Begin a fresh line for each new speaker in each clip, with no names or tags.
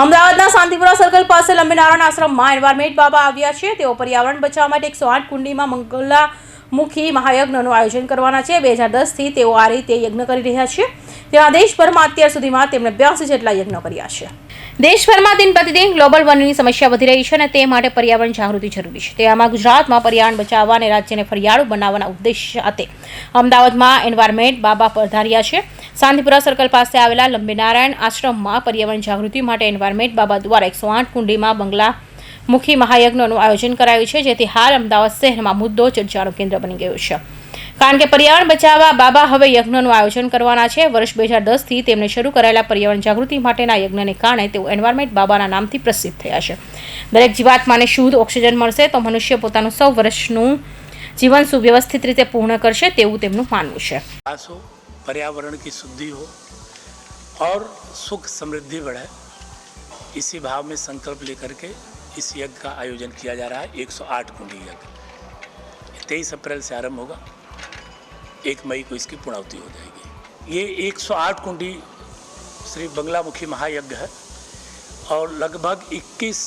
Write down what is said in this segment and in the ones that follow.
અમદાવાદના શાંતિપુરા સર્કલ પાસે લંબીનારાયણ આશ્રમમાં એન્વાયરમેન્ટ બાબા આવ્યા છે. તેઓ પર્યાવરણ બચાવવા માટે એકસો આઠ કુંડીમાં મંગલામુખી મહાયજ્ઞનું આયોજન કરવાના છે. બે હજાર દસથી તેઓ આ રીતે યજ્ઞ કરી રહ્યા છે. તેમાં દેશભરમાં અત્યાર સુધીમાં તેમણે બ્યાસી જેટલા યજ્ઞ કર્યા છે. દેશભરમાં દિન પ્રતિદિન ગ્લોબલ વોર્મિંગની સમસ્યા વધી રહી છે અને તે માટે પર્યાવરણ જાગૃતિ જરૂરી છે. તેમાં ગુજરાતમાં પર્યાવરણ બચાવવા અને રાજ્યને ફરિયાળું બનાવવાના ઉદ્દેશ સાથે અમદાવાદમાં એન્વાયરમેન્ટ બાબા પધાર્યા છે. શાંતિપુરા સર્કલ પાસે આવેલા લંબીનારાયણ આશ્રમમાં પર્યાવરણ જાગૃતિ માટે એન્વાયરમેન્ટ બાબા દ્વારા એકસો આઠ કુંડીમાં બંગલા મુખી મહાયજ્ઞનું આયોજન કરાયું છે, જેથી હાલ અમદાવાદ શહેરમાં મુદ્દો ચર્ચાનું કેન્દ્ર બની ગયું છે. કારણ કે પર્યાવરણ બચાવવા બાબા હવે યજ્ઞનું આયોજન કરવાના છે. વર્ષ બે હજાર દસથી તેમણે શરૂ કરાયેલા પર્યાવરણ જાગૃતિ માટેના યજ્ઞને કારણે તેઓ એન્વાયરમેન્ટ બાબાના નામથી પ્રસિદ્ધ થયા છે. દરેક જીવાત્માને શુદ્ધ ઓક્સિજન મળશે તો મનુષ્ય પોતાનું સૌ વર્ષનું જીવન સુવ્યવસ્થિત રીતે પૂર્ણ કરશે તેવું તેમનું માનવું છે.
पर्यावरण की शुद्धि हो और सुख समृद्धि बढ़े, इसी भाव में संकल्प लेकर के इस यज्ञ का आयोजन किया जा रहा है 108 कुंडी यज्ञ। तेईस अप्रैल से आरंभ होगा, एक मई को इसकी पूर्णावति हो जाएगी। ये 108 कुंडी श्री बंगलामुखी महायज्ञ है और लगभग 21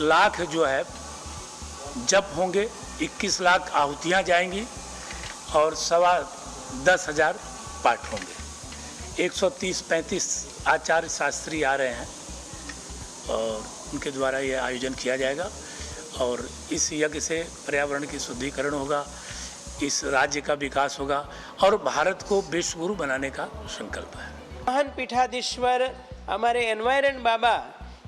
लाख जो है जप होंगे 21 लाख आहुतियाँ जाएँगी और सवा दस हज़ार पाठ होंगे। 130-35 आचार्य शास्त्री आ रहे हैं और उनके द्वारा ये आयोजन किया जाएगा और इस यज्ञ से पर्यावरण की शुद्धिकरण होगा, इस राज्य का विकास होगा और भारत को विश्वगुरु बनाने का संकल्प है।
महान पीठाधीश्वर, हमारे एनवायरन बाबा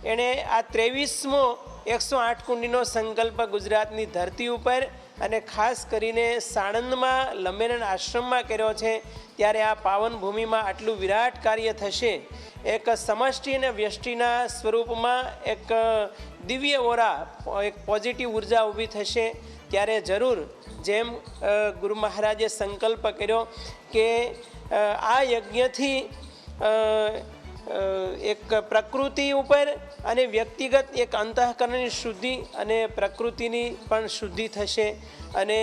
એણે આ ત્રેવીસમો એકસો આઠ કુંડીનો સંકલ્પ ગુજરાતની ધરતી ઉપર અને ખાસ કરીને સાણંદમાં લંબેરણ આશ્રમમાં કર્યો છે, ત્યારે આ પાવન ભૂમિમાં આટલું વિરાટ કાર્ય થશે. એક સમષ્ટિ અને વ્યષ્ટિના સ્વરૂપમાં એક દિવ્ય ઓરા એક પોઝિટિવ ઊર્જા ઊભી થશે. ત્યારે જરૂર જેમ ગુરુ મહારાજે સંકલ્પ કર્યો કે આ યજ્ઞથી એક પ્રકૃતિ ઉપર અને વ્યક્તિગત એક અંતઃકરણની શુદ્ધિ અને પ્રકૃતિની પણ શુદ્ધિ થશે. અને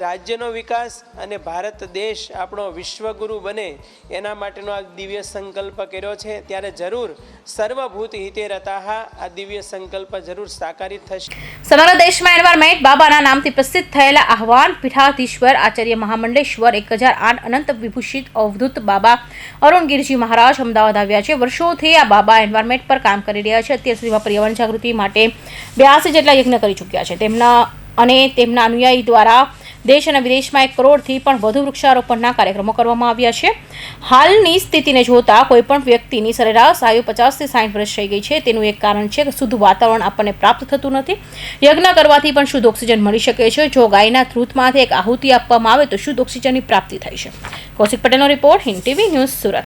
રાજ્યનો વિકાસ અને ભારત દેશ આપણો વિશ્વગુરુ બને એના માટેનો આ દિવ્ય સંકલ્પ કર્યો છે. ત્યારે જરૂર સર્વભૂત હિતે રતા આ દિવ્ય સંકલ્પ જરૂર સાકારિત થશે.
સમગ્ર દેશમાં એન્વાયરમેન્ટ બાબાના નામથી પ્રસિદ્ધ થયેલા આહવાન પીઠાધીશ્વર આચાર્ય મહામંડલેશ્વર એક હજાર આઠ અનંત વિભૂષિત અવધૂત બાબા અરુણગીરજી મહારાજ અમદાવાદ આવ્યા છે. વર્ષોથી આ બાબા એન્વાયરમેન્ટ પર કામ કરી રહ્યા છે. અત્યાર સુધીમાં પર્યાવરણ જાગૃતિ માટે બ્યાસી જેટલા યજ્ઞ કરી ચૂક્યા છે. તેમના અને તેમના અનુયાયી દ્વારા દેશ અને વિદેશમાં એક કરોડથી પણ વધુ વૃક્ષારોપણના કાર્યક્રમો કરવામાં આવ્યા છે. હાલની સ્થિતિને જોતા કોઈપણ વ્યક્તિની સરેરાશ આયુ પચાસથી સાઠ વર્ષ થઈ ગઈ છે. તેનું એક કારણ છે કે શુદ્ધ વાતાવરણ આપણને પ્રાપ્ત થતું નથી. યજ્ઞ કરવાથી પણ શુદ્ધ ઓક્સિજન મળી શકે છે. જો ગાયના થ્રુથમાંથી એક આહુતિ આપવામાં આવે તો શુદ્ધ ઓક્સિજનની પ્રાપ્તિ થાય છે. કૌશિક પટેલનો report Hind TV news Surat.